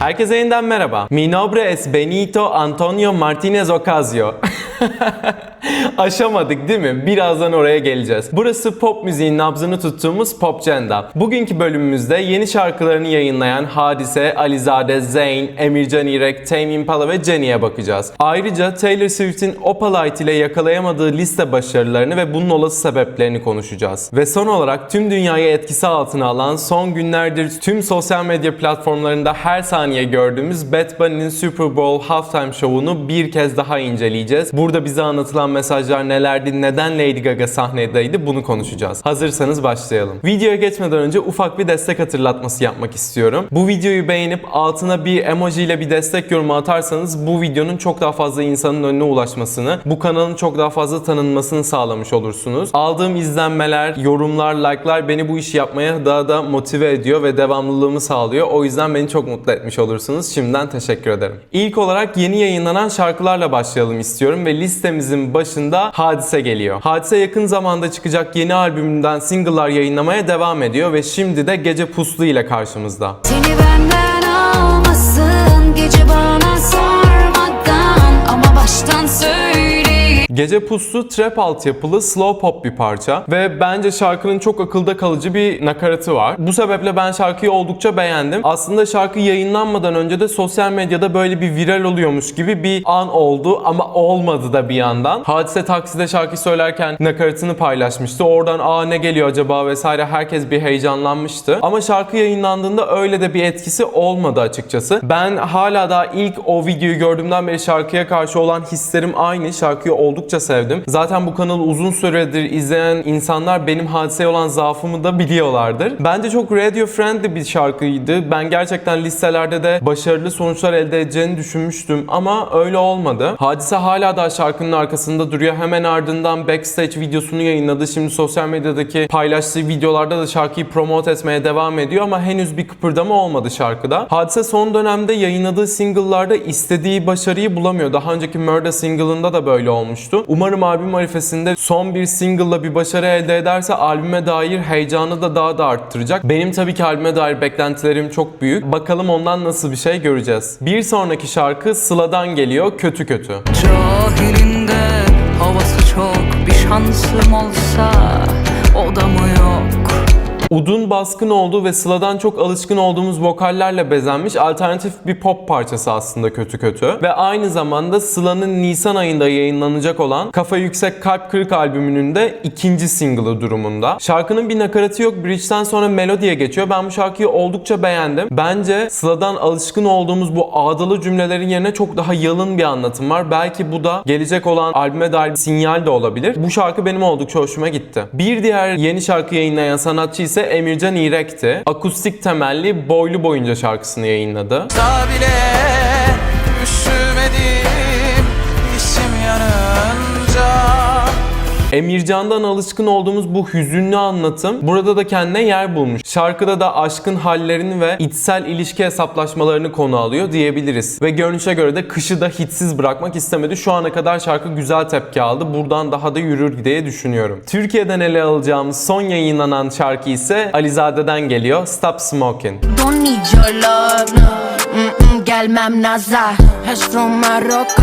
Herkese yeniden merhaba. Mi nombre es Benito Antonio Martinez Ocasio. Aşamadık değil mi? Birazdan oraya geleceğiz. Burası pop müziğin nabzını tuttuğumuz Popcenda. Bugünkü bölümümüzde yeni şarkılarını yayınlayan Hadise, Alizade, Zayn, Emircan İrek, Tame Impala ve Jenny'e bakacağız. Ayrıca Taylor Swift'in Opalite ile yakalayamadığı liste başarılarını ve bunun olası sebeplerini konuşacağız. Ve son olarak tüm dünyayı etkisi altına alan son günlerdir tüm sosyal medya platformlarında her saniye gördüğümüz Bad Bunny'nin Super Bowl halftime şovunu bir kez daha inceleyeceğiz. Burada bize anlatılan mesajlar nelerdi, neden Lady Gaga sahnedeydi bunu konuşacağız. Hazırsanız başlayalım. Videoya geçmeden önce ufak bir destek hatırlatması yapmak istiyorum. Bu videoyu beğenip altına bir emoji ile bir destek yorumu atarsanız bu videonun çok daha fazla insanın önüne ulaşmasını, bu kanalın çok daha fazla tanınmasını sağlamış olursunuz. Aldığım izlenmeler, yorumlar, like'lar beni bu işi yapmaya daha da motive ediyor ve devamlılığımı sağlıyor. O yüzden beni çok mutlu etmiş olursunuz. Şimdiden teşekkür ederim. İlk olarak yeni yayınlanan şarkılarla başlayalım istiyorum ve listemizin başında Hadise geliyor. Hadise yakın zamanda çıkacak yeni albümünden single'lar yayınlamaya devam ediyor ve şimdi de Gece Puslu ile karşımızda. Seni benden almasın gece bana sormadan ama baştan söyleyeyim. Gece Puslu trap altyapılı slow pop bir parça ve bence şarkının çok akılda kalıcı bir nakaratı var. Bu sebeple ben şarkıyı oldukça beğendim. Aslında şarkı yayınlanmadan önce de sosyal medyada böyle bir viral oluyormuş gibi bir an oldu ama olmadı da bir yandan. Hadise takside şarkı söylerken nakaratını paylaşmıştı. Oradan aa ne geliyor acaba vesaire herkes bir heyecanlanmıştı. Ama şarkı yayınlandığında öyle de bir etkisi olmadı açıkçası. Ben hala da ilk o videoyu gördüğümden beri şarkıya karşı olan hislerim aynı. Şarkıyı oldukça sevdim. Zaten bu kanalı uzun süredir izleyen insanlar benim hadiseye olan zaafımı da biliyorlardır. Bence çok radio friendly bir şarkıydı. Ben gerçekten listelerde de başarılı sonuçlar elde edeceğini düşünmüştüm ama öyle olmadı. Hadise hala da şarkının arkasında duruyor. Hemen ardından backstage videosunu yayınladı. Şimdi sosyal medyadaki paylaştığı videolarda da şarkıyı promote etmeye devam ediyor ama henüz bir kıpırdama olmadı şarkıda. Hadise son dönemde yayınladığı single'larda istediği başarıyı bulamıyor. Daha önceki Murder single'ında da böyle olmuştu. Umarım albüm arifesinde son bir single'la bir başarı elde ederse albüme dair heyecanı da daha da arttıracak. Benim tabii ki albüme dair beklentilerim çok büyük. Bakalım ondan nasıl bir şey göreceğiz. Bir sonraki şarkı Sıla'dan geliyor Kötü Kötü. Cahilinde havası çok bir şansım olsa o da mı yok Udun baskın olduğu ve Sıla'dan çok alışkın olduğumuz vokallerle bezenmiş alternatif bir pop parçası aslında kötü kötü. Ve aynı zamanda Sıla'nın Nisan ayında yayınlanacak olan Kafa Yüksek Kalp Kırık albümünün de ikinci single'ı durumunda. Şarkının bir nakaratı yok. Bridge'den sonra melodiye geçiyor. Ben bu şarkıyı oldukça beğendim. Bence Sıla'dan alışkın olduğumuz bu ağdalı cümlelerin yerine çok daha yalın bir anlatım var. Belki bu da gelecek olan albüme dair bir sinyal de olabilir. Bu şarkı benim oldukça hoşuma gitti. Bir diğer yeni şarkı yayınlayan sanatçı ise Emircan İrek'ti. Akustik temelli Boylu Boyunca şarkısını yayınladı. Daha bile üşümedim işim yanınca Emircan'dan alışkın olduğumuz bu hüzünlü anlatım burada da kendine yer bulmuş. Şarkıda da aşkın hallerini ve içsel ilişki hesaplaşmalarını konu alıyor diyebiliriz. Ve görünüşe göre de kışı da hitsiz bırakmak istemedi. Şu ana kadar şarkı güzel tepki aldı. Buradan daha da yürür diye düşünüyorum. Türkiye'den ele alacağımız son yayınlanan şarkı ise Alizade'den geliyor. Stop Smoking. Don't need your love Mm-mm, Gelmem nazar Heş from Morocco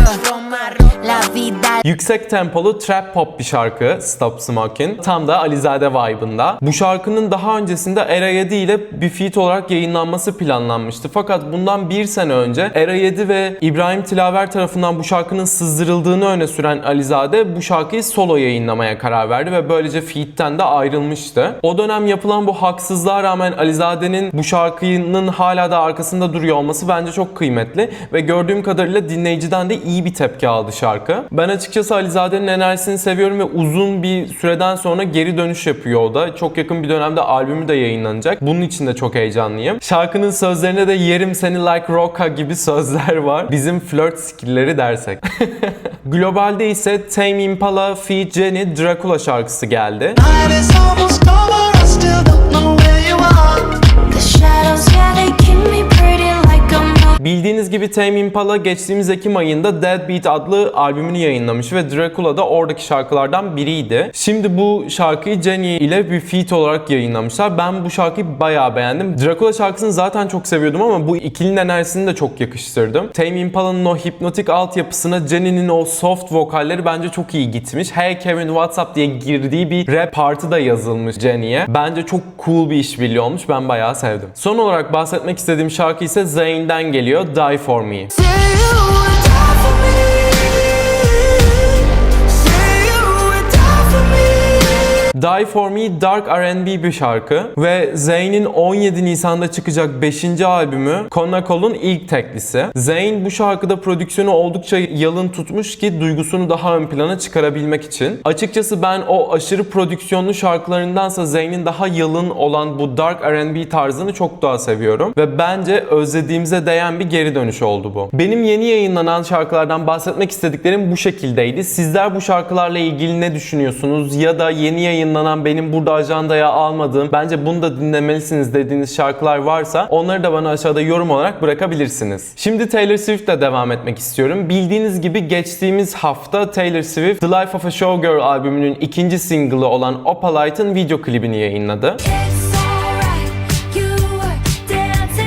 La vida Yüksek tempolu trap pop bir şarkı Stop Smoking. Tam da Alizade vibe'ında. Bu şarkının daha öncesinde Era 7 ile bir feat olarak yayınlanması planlanmıştı. Fakat bundan bir sene önce Era 7 ve İbrahim Tilaver tarafından bu şarkının sızdırıldığını öne süren Alizade bu şarkıyı solo yayınlamaya karar verdi ve böylece feat'ten de ayrılmıştı. O dönem yapılan bu haksızlığa rağmen Alizade'nin bu şarkının hala da arkasında duruyor olması bence çok kıymetli ve gördüğüm kadarıyla dinleyiciden de iyi bir tepki aldı şarkı. Ben açıkçası Alizade'nin enerjisini seviyorum ve uzun bir süreden sonra geri dönüş yapıyor o da. Çok yakın bir dönemde albümü de yayınlanacak. Bunun için de çok heyecanlıyım. Şarkının sözlerinde de yerim seni like roka gibi sözler var. Bizim flört skillleri dersek. Globalde ise Tame Impala feat. Jenny Dracula şarkısı geldi. Night is Bildiğiniz gibi Tame Impala geçtiğimiz Ekim ayında Deadbeat adlı albümünü yayınlamış ve Dracula da oradaki şarkılardan biriydi. Şimdi bu şarkıyı Jenny ile bir feat olarak yayınlamışlar. Ben bu şarkıyı bayağı beğendim. Dracula şarkısını zaten çok seviyordum ama bu ikilinin enerjisini de çok yakıştırdım. Tame Impala'nın o hipnotik altyapısına Jenny'nin o soft vokalleri bence çok iyi gitmiş. Hey Kevin WhatsApp diye girdiği bir rap parti da yazılmış Jenny'ye. Bence çok cool bir işbirliği olmuş. Ben bayağı sevdim. Son olarak bahsetmek istediğim şarkı ise Zayn'den geliyor. Would die for me. Die For Me Dark R&B bir şarkı ve Zayn'in 17 Nisan'da çıkacak 5. albümü Conacol'un ilk teklisi. Zayn bu şarkıda prodüksiyonu oldukça yalın tutmuş ki duygusunu daha ön plana çıkarabilmek için. Açıkçası ben o aşırı prodüksiyonlu şarkılarındansa Zayn'in daha yalın olan bu Dark R&B tarzını çok daha seviyorum ve bence özlediğimize değen bir geri dönüş oldu bu. Benim yeni yayınlanan şarkılardan bahsetmek istediklerim bu şekildeydi. Sizler bu şarkılarla ilgili ne düşünüyorsunuz ya da yeni yayınlanan benim burada ajandaya almadığım bence bunu da dinlemelisiniz dediğiniz şarkılar varsa onları da bana aşağıda yorum olarak bırakabilirsiniz. Şimdi Taylor Swift'le devam etmek istiyorum. Bildiğiniz gibi geçtiğimiz hafta Taylor Swift The Life of a Showgirl albümünün ikinci single'ı olan Opalite'ın video klibini yayınladı. It's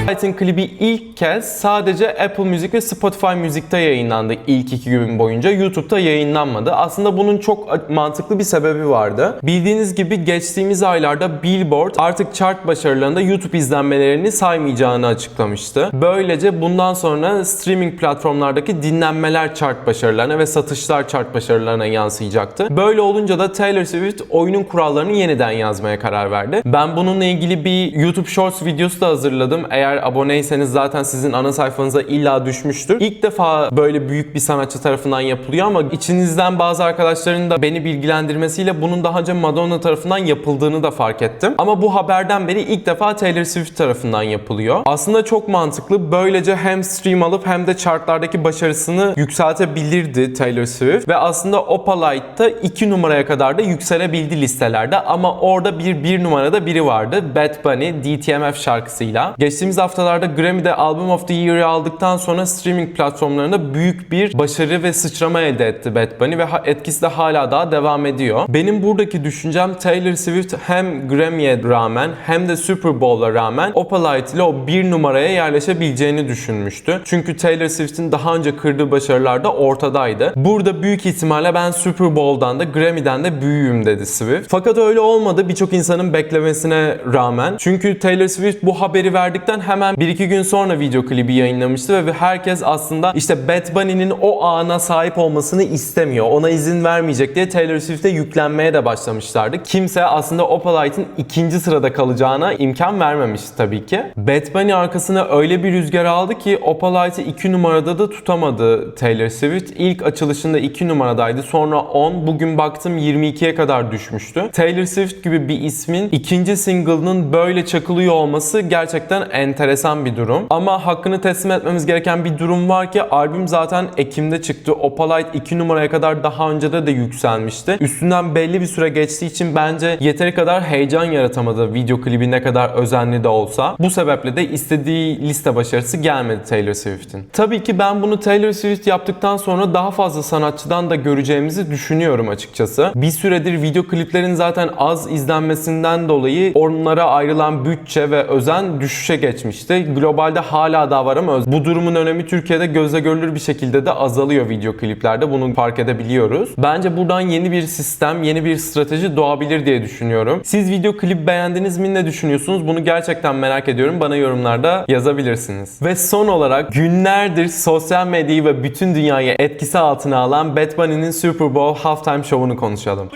Opalite'ın klibi ilk kez sadece Apple Müzik ve Spotify Müzik'te yayınlandı ilk iki gün boyunca. YouTube'da yayınlanmadı. Aslında bunun çok mantıklı bir sebebi vardı. Bildiğiniz gibi geçtiğimiz aylarda Billboard artık chart başarılarında YouTube izlenmelerini saymayacağını açıklamıştı. Böylece bundan sonra streaming platformlardaki dinlenmeler chart başarılarına ve satışlar chart başarılarına yansıyacaktı. Böyle olunca da Taylor Swift oyunun kurallarını yeniden yazmaya karar verdi. Ben bununla ilgili bir YouTube Shorts videosu da hazırladım. Eğer aboneyseniz zaten sizin ana sayfanıza illa düşmüştür. İlk defa böyle büyük bir sanatçı tarafından yapılıyor ama içinizden bazı arkadaşların da beni bilgilendirmesiyle bunun daha önce Madonna tarafından yapıldığını da fark ettim. Ama bu haberden beri ilk defa Taylor Swift tarafından yapılıyor. Aslında çok mantıklı. Böylece hem stream alıp hem de chartlardaki başarısını yükseltebilirdi Taylor Swift. Ve aslında Opalite'da 2 numaraya kadar da yükselebildi listelerde. Ama orada bir 1 numarada biri vardı. Bad Bunny DTMF şarkısıyla. Geçtiğimiz haftalarda Grammy'de Album of the Year'ı aldıktan sonra streaming platformlarında büyük bir başarı ve sıçrama elde etti Bad Bunny ve etkisi de hala daha devam ediyor. Benim buradaki düşüncem Taylor Swift hem Grammy'ye rağmen hem de Super Bowl'a rağmen Opalite ile o bir numaraya yerleşebileceğini düşünmüştü. Çünkü Taylor Swift'in daha önce kırdığı başarılar da ortadaydı. Burada büyük ihtimalle ben Super Bowl'dan da Grammy'den de büyüğüm dedi Swift. Fakat öyle olmadı birçok insanın beklemesine rağmen. Çünkü Taylor Swift bu haberi verdikten hemen 1-2 gün sonra video klibi yayınlamıştı ve herkes aslında işte Bad Bunny'nin o ana sahip olmasını istemiyor. Ona izin vermeyecek diye Taylor Swift'e yüklenmeye de başlamışlardı. Kimse aslında Opalite'ın ikinci sırada kalacağına imkan vermemişti tabii ki. Bad Bunny arkasına öyle bir rüzgar aldı ki Opalite'ı 2 numarada da tutamadı Taylor Swift. İlk açılışında 2 numaradaydı. Sonra 10. Bugün baktım 22'ye kadar düşmüştü. Taylor Swift gibi bir ismin ikinci single'ının böyle çakılıyor olması gerçekten enteresan bir durum. Ama hakkını teslim etmemiz gereken bir durum var ki albüm zaten Ekim'de çıktı. Opalite 2 numaraya kadar daha önce de de yükselmişti. Üstünden belli bir süre geçtiği için bence yeteri kadar heyecan yaratamadı video klibi ne kadar özenli de olsa. Bu sebeple de istediği liste başarısı gelmedi Taylor Swift'in. Tabii ki ben bunu Taylor Swift yaptıktan sonra daha fazla sanatçıdan da göreceğimizi düşünüyorum açıkçası. Bir süredir video kliplerin zaten az izlenmesinden dolayı onlara ayrılan bütçe ve özen düşüşe geçmişti. Globalde hala daha var ama bu durumun önemi Türkiye'de gözle görülür bir şekilde de azalıyor video kliplerde. Bunu fark edebiliyoruz. Bence buradan yeni bir sistem, yeni bir strateji doğabilir diye düşünüyorum. Siz video klip beğendiniz mi? Ne düşünüyorsunuz? Bunu gerçekten merak ediyorum. Bana yorumlarda yazabilirsiniz. Ve son olarak günlerdir sosyal medyayı ve bütün dünyayı etkisi altına alan Bad Super Bowl halftime şovunu konuşalım.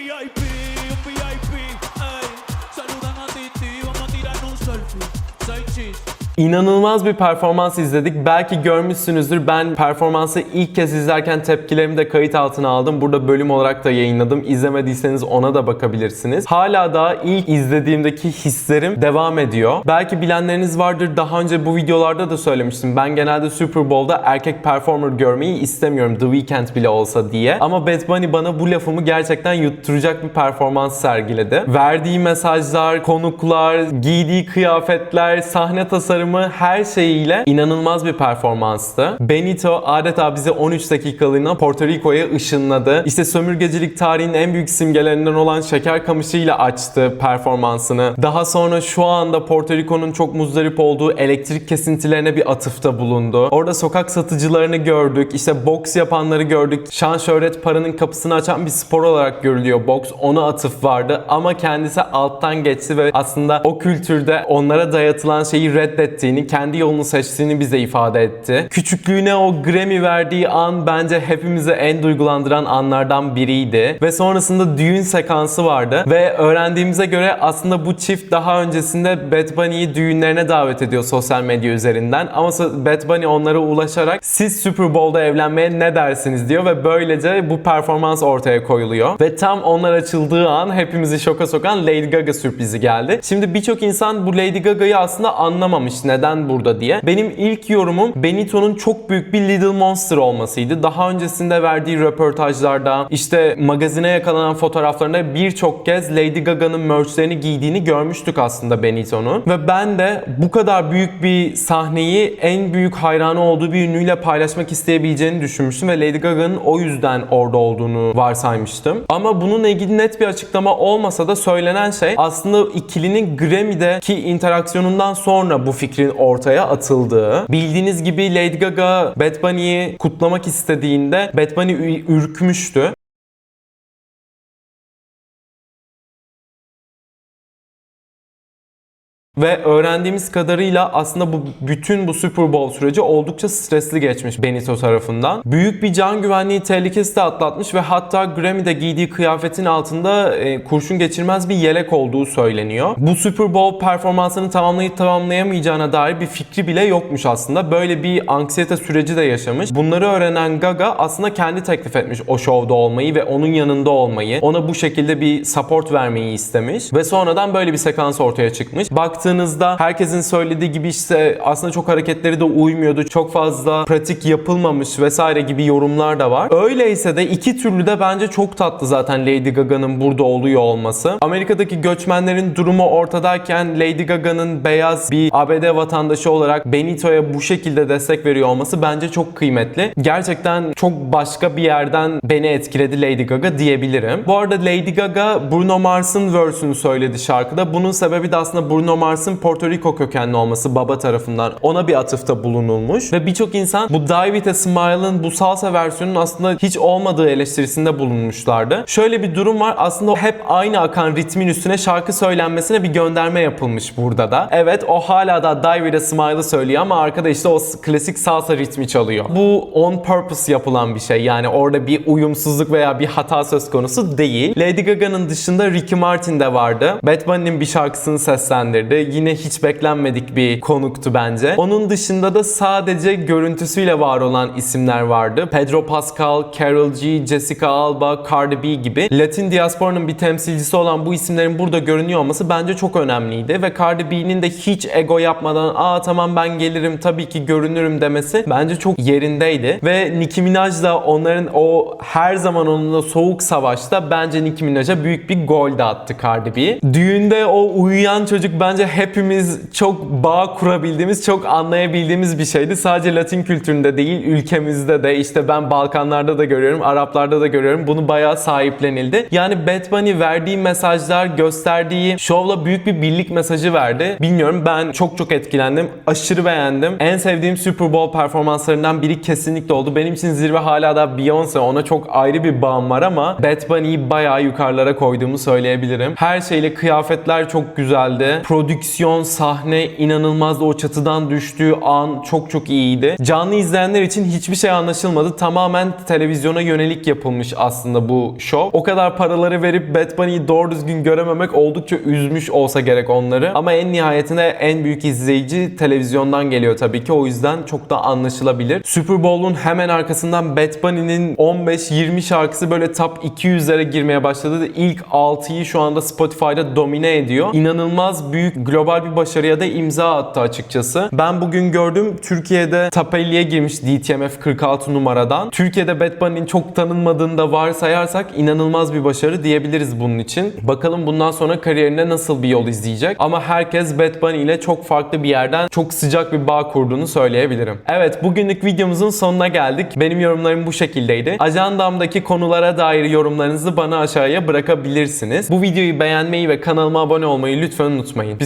İnanılmaz bir performans izledik. Belki görmüşsünüzdür. Ben performansı ilk kez izlerken tepkilerimi de kayıt altına aldım. Burada bölüm olarak da yayınladım. İzlemediyseniz ona da bakabilirsiniz. Hala daha ilk izlediğimdeki hislerim devam ediyor. Belki bilenleriniz vardır. Daha önce bu videolarda da söylemiştim. Ben genelde Super Bowl'da erkek performer görmeyi istemiyorum. The Weeknd bile olsa diye. Ama Bad Bunny bana bu lafımı gerçekten yutturacak bir performans sergiledi. Verdiği mesajlar, konuklar, giydiği kıyafetler, sahne tasarımı tasarımı her şeyiyle inanılmaz bir performanstı. Benito adeta bizi 13 dakikalığına Porto Rico'ya ışınladı. İşte sömürgecilik tarihinin en büyük simgelerinden olan şeker kamışıyla açtı performansını. Daha sonra şu anda Porto Rico'nun çok muzdarip olduğu elektrik kesintilerine bir atıfta bulundu. Orada sokak satıcılarını gördük. İşte boks yapanları gördük. Şan şöhret paranın kapısını açan bir spor olarak görülüyor boks. Ona atıf vardı ama kendisi alttan geçti ve aslında o kültürde onlara dayatılan şeyi reddettiğini, kendi yolunu seçtiğini bize ifade etti. Küçüklüğüne o Grammy verdiği an bence hepimizi en duygulandıran anlardan biriydi. Ve sonrasında düğün sekansı vardı ve öğrendiğimize göre aslında bu çift daha öncesinde Bad Bunny'yi düğünlerine davet ediyor sosyal medya üzerinden. Ama Bad Bunny onlara ulaşarak siz Super Bowl'da evlenmeye ne dersiniz diyor ve böylece bu performans ortaya koyuluyor. Ve tam onlar açıldığı an hepimizi şoka sokan Lady Gaga sürprizi geldi. Şimdi birçok insan bu Lady Gaga'yı aslında neden burada diye. Benim ilk yorumum Benito'nun çok büyük bir Little Monster olmasıydı. Daha öncesinde verdiği röportajlarda, işte magazine yakalanan fotoğraflarında birçok kez Lady Gaga'nın merchlerini giydiğini görmüştük aslında Benito'nun. Ve ben de bu kadar büyük bir sahneyi en büyük hayranı olduğu bir ünlüyle paylaşmak isteyebileceğini düşünmüştüm ve Lady Gaga'nın o yüzden orada olduğunu varsaymıştım. Ama bununla ilgili net bir açıklama olmasa da söylenen şey aslında ikilinin Grammy'deki interaksiyonundan sonra bu fikrin ortaya atıldığı. Bildiğiniz gibi Lady Gaga Bad Bunny'yi kutlamak istediğinde Bad Bunny ürkmüştü. Ve öğrendiğimiz kadarıyla aslında bu bütün bu Super Bowl süreci oldukça stresli geçmiş Benito tarafından. Büyük bir can güvenliği tehlikesi de atlatmış ve hatta Grammy'de giydiği kıyafetin altında e, kurşun geçirmez bir yelek olduğu söyleniyor. Bu Super Bowl performansını tamamlayıp tamamlayamayacağına dair bir fikri bile yokmuş aslında. Böyle bir anksiyete süreci de yaşamış. Bunları öğrenen Gaga aslında kendi teklif etmiş o şovda olmayı ve onun yanında olmayı. Ona bu şekilde bir support vermeyi istemiş. Ve sonradan böyle bir sekans ortaya çıkmış. Baktığınızda herkesin söylediği gibi işte aslında çok hareketleri de uymuyordu. Çok fazla pratik yapılmamış vesaire gibi yorumlar da var. Öyleyse de iki türlü de bence çok tatlı zaten Lady Gaga'nın burada oluyor olması. Amerika'daki göçmenlerin durumu ortadayken Lady Gaga'nın beyaz bir ABD vatandaşı olarak Benito'ya bu şekilde destek veriyor olması bence çok kıymetli. Gerçekten çok başka bir yerden beni etkiledi Lady Gaga diyebilirim. Bu arada Lady Gaga Bruno Mars'ın verse'ünü söyledi şarkıda. Bunun sebebi de aslında Bruno Mars'ın Porto Rico kökenli olması baba tarafından. Ona bir atıfta bulunulmuş. Ve birçok insan bu Die With A Smile'ın bu salsa versiyonunun aslında hiç olmadığı eleştirisinde bulunmuşlardı. Şöyle bir durum var. Aslında hep aynı akan ritmin üstüne şarkı söylenmesine bir gönderme yapılmış burada da. Evet o hala da Die With A Smile'ı söylüyor ama arkada işte o klasik salsa ritmi çalıyor. Bu on purpose yapılan bir şey. Yani orada bir uyumsuzluk veya bir hata söz konusu değil. Lady Gaga'nın dışında Ricky Martin de vardı. Bad bir şarkısını seslendirdi. Yine hiç beklenmedik bir konuktu bence. Onun dışında da sadece görüntüsüyle var olan isimler vardı. Pedro Pascal, Karol G, Jessica Alba, Cardi B gibi. Latin diasporanın bir temsilcisi olan bu isimlerin burada görünüyor olması bence çok önemliydi ve Cardi B'nin de hiç ego yapmadan aa tamam ben gelirim tabii ki görünürüm demesi bence çok yerindeydi. Ve Nicki Minaj da onların o her zaman onunla soğuk savaşta bence Nicki Minaj'a büyük bir gol de attı Cardi B. Düğünde o uyuyan çocuk bence hepimiz çok bağ kurabildiğimiz, çok anlayabildiğimiz bir şeydi. Sadece Latin kültüründe değil, ülkemizde de işte ben Balkanlarda da görüyorum, Araplarda da görüyorum. Bunu bayağı sahiplenildi. Yani Bad Bunny verdiği mesajlar, gösterdiği şovla büyük bir birlik mesajı verdi. Bilmiyorum ben çok çok etkilendim. Aşırı beğendim. En sevdiğim Super Bowl performanslarından biri kesinlikle oldu. Benim için zirve hala da Beyoncé. Ona çok ayrı bir bağım var ama Bad Bunny'yi bayağı yukarılara koyduğumu söyleyebilirim. Her şeyle kıyafetler çok güzeldi. Prodüksiyon, sahne inanılmazdı. O çatıdan düştüğü an çok çok iyiydi. Canlı izleyenler için hiçbir şey anlaşılmadı. Tamamen televizyona yönelik yapılmış aslında bu show. O kadar paraları verip Bad Bunny'yi doğru düzgün görememek oldukça üzmüş olsa gerek onları. Ama en nihayetinde en büyük izleyici televizyondan geliyor tabii ki. O yüzden çok da anlaşılabilir. Super Bowl'un hemen arkasından Bad Bunny'nin 15-20 şarkısı böyle top 200'lere girmeye başladı. İlk 6'yı şu anda Spotify'da domine ediyor. İnanılmaz büyük global bir başarıya da imza attı açıkçası. Ben bugün gördüm Türkiye'de top 50'ye girmiş DTMF 46 numaradan. Türkiye'de Bad Bunny'nin çok tanınmadığını da varsayarsak inanılmaz bir başarı diyebiliriz bunun için. Bakalım bundan sonra kariyerinde nasıl bir yol izleyecek. Ama herkes Bad Bunny ile çok farklı bir yerden çok sıcak bir bağ kurduğunu söyleyebilirim. Evet bugünlük videomuzun sonuna geldik. Benim yorumlarım bu şekildeydi. Ajandamdaki konulara dair yorumlarınızı bana aşağıya bırakabilirsiniz. Bu videoyu beğenmeyi ve kanalıma abone olmayı lütfen unutmayın. Bir